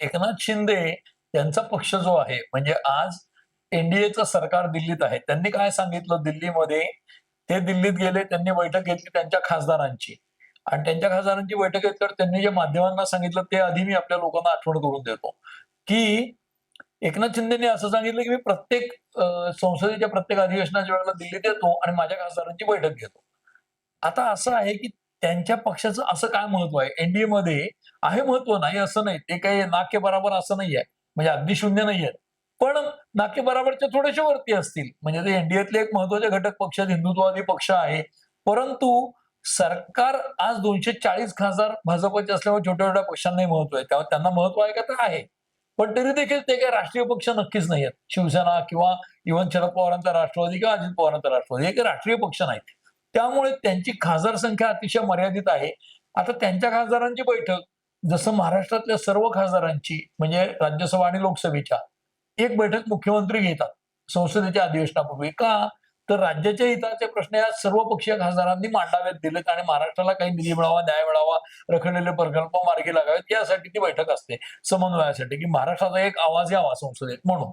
एकनाथ शिंदे यांचा पक्ष जो आहे म्हणजे आज एनडीएचं सरकार दिल्लीत आहे. त्यांनी काय सांगितलं दिल्लीमध्ये? ते दिल्लीत गेले त्यांनी बैठक घेतली त्यांच्या खासदारांची. आणि त्यांच्या खासदारांची बैठक घेतल्यावर त्यांनी जे माध्यमांना सांगितलं ते आधी मी आपल्या लोकांना आठवण करून देतो. की एकनाथ शिंदेने असं सांगितलं की मी प्रत्येक संसदेच्या प्रत्येक अधिवेशनाच्या वेळेला दिल्लीत येतो आणि माझ्या खासदारांची बैठक घेतो. आता असं आहे की त्यांच्या पक्षाचं असं काय महत्त्व आहे? एनडीए मध्ये आहे महत्त्व नाही असं नाही. ते काही नाके बराबर असं नाही आहे. म्हणजे अगदी शून्य नाही आहेत. पण नाके बराबरच्या थोडेसे वरती असतील. म्हणजे ते एनडीएतले एक महत्त्वाचे घटक पक्ष हिंदुत्ववादी पक्ष आहे. परंतु सरकार आज दोनशे चाळीस खासदार भाजपचे असल्यामुळे छोट्या छोट्या पक्षांनाही महत्त्व आहे. त्यामुळे त्यांना महत्त्व आहे का? तर आहे. पण तरी देखील ते काही राष्ट्रीय पक्ष नक्कीच नाही आहेत. शिवसेना किंवा इव्हन शरद पवारांचा राष्ट्रवादी किंवा अजित पवारांचा राष्ट्रवादी. हे काही राष्ट्रीय पक्ष नाहीत. त्यामुळे त्यांची खासदार संख्या अतिशय मर्यादित आहे. आता त्यांच्या खासदारांची बैठक जसं महाराष्ट्रातल्या सर्व खासदारांची म्हणजे राज्यसभा आणि लोकसभेच्या एक बैठक मुख्यमंत्री घेतात संसदेच्या अधिवेशनापूर्वी. का? तर राज्याच्या हिताचे प्रश्न या सर्व पक्षीय खासदारांनी मांडावेत दिलेत आणि महाराष्ट्राला काही निधी मिळावा न्याय मिळावा रखडलेले प्रकल्प मार्गी लागावेत यासाठी ती बैठक असते समन्वयासाठी की महाराष्ट्राचा एक आवाज यावा संसदेत म्हणून.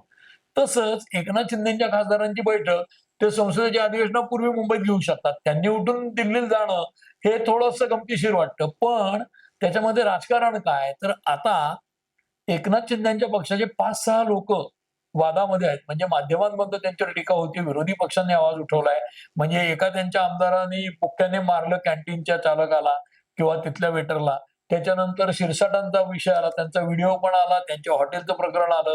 तसंच एकनाथ शिंदेच्या खासदारांची बैठक ते संसदेच्या अधिवेशनापूर्वी मुंबईत घेऊ शकतात. त्यांनी उठून दिल्लीला जाणं हे थोडंसं गमतीशीर वाटतं. पण त्याच्यामध्ये राजकारण काय? तर आता एकनाथ शिंदेच्या पक्षाचे पाच सहा लोक वादामध्ये आहेत. म्हणजे माध्यमांमध्ये त्यांच्यावर टीका होती. विरोधी पक्षांनी आवाज उठवलाय. म्हणजे एका त्यांच्या आमदारांनी पुक्क्याने मारलं कॅन्टीनच्या चालकाला किंवा तिथल्या वेटरला त्याच्यानंतर शिरसाटांचा विषय आला. त्यांचा व्हिडिओ पण आला. त्यांच्या हॉटेलचं प्रकरण आलं.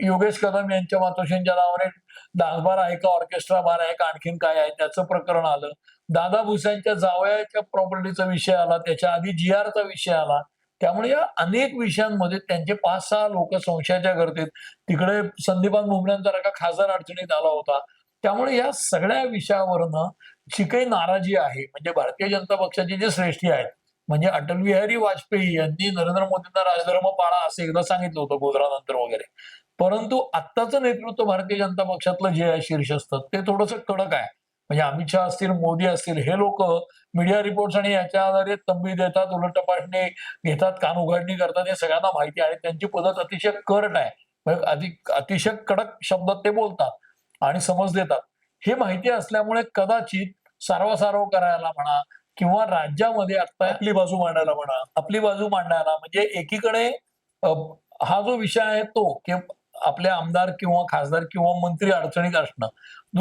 योगेश कदम यांच्या मातोश्रींच्या नावाने डान्स आहे का ऑर्केस्ट्रा बार आहे का आणखीन काय आहे त्याचं प्रकरण आलं. दादा भुसेंच्या जावयाच्या प्रॉपर्टीचा विषय आला त्याच्या आधी जी आरचा विषय आला. त्यामुळे या अनेक विषयांमध्ये त्यांचे पाच सहा लोक संशयाच्या गर्दीत तिकडे संदीपान भुमऱ्यांसारखा खासदार अडचणीत आला होता. त्यामुळे या सगळ्या विषयावरनं जी काही नाराजी आहे म्हणजे भारतीय जनता पक्षाची जे श्रेष्ठी आहेत म्हणजे अटल बिहारी वाजपेयी यांनी नरेंद्र मोदींना राजधर्म पाळा असं एकदा सांगितलं होतं गोधरानंतर वगैरे. परंतु आत्ताचं नेतृत्व भारतीय जनता पक्षातलं जे आहे शीर्षस्थ ते थोडंसं कडक आहे. म्हणजे अमित शहा असतील मोदी असतील हे लोक मीडिया रिपोर्ट्स आणि याच्या आधारे तंबी देतात उलट तपासणी घेतात कान उघडणी करतात हे सगळ्यांना माहिती आहे. त्यांची पद्धत अतिशय करट आहे. म्हणजे अधिक अतिशय कडक शब्दात ते बोलतात आणि समज देतात. हे माहिती असल्यामुळे कदाचित सारवासारव करायला म्हणा किंवा राज्यामध्ये आता आपली बाजू मांडायला म्हणा आपली बाजू मांडायला म्हणजे एकीकडे हा जो विषय आहे तो की आपले आमदार किंवा खासदार किंवा मंत्री अडचणीत असणं.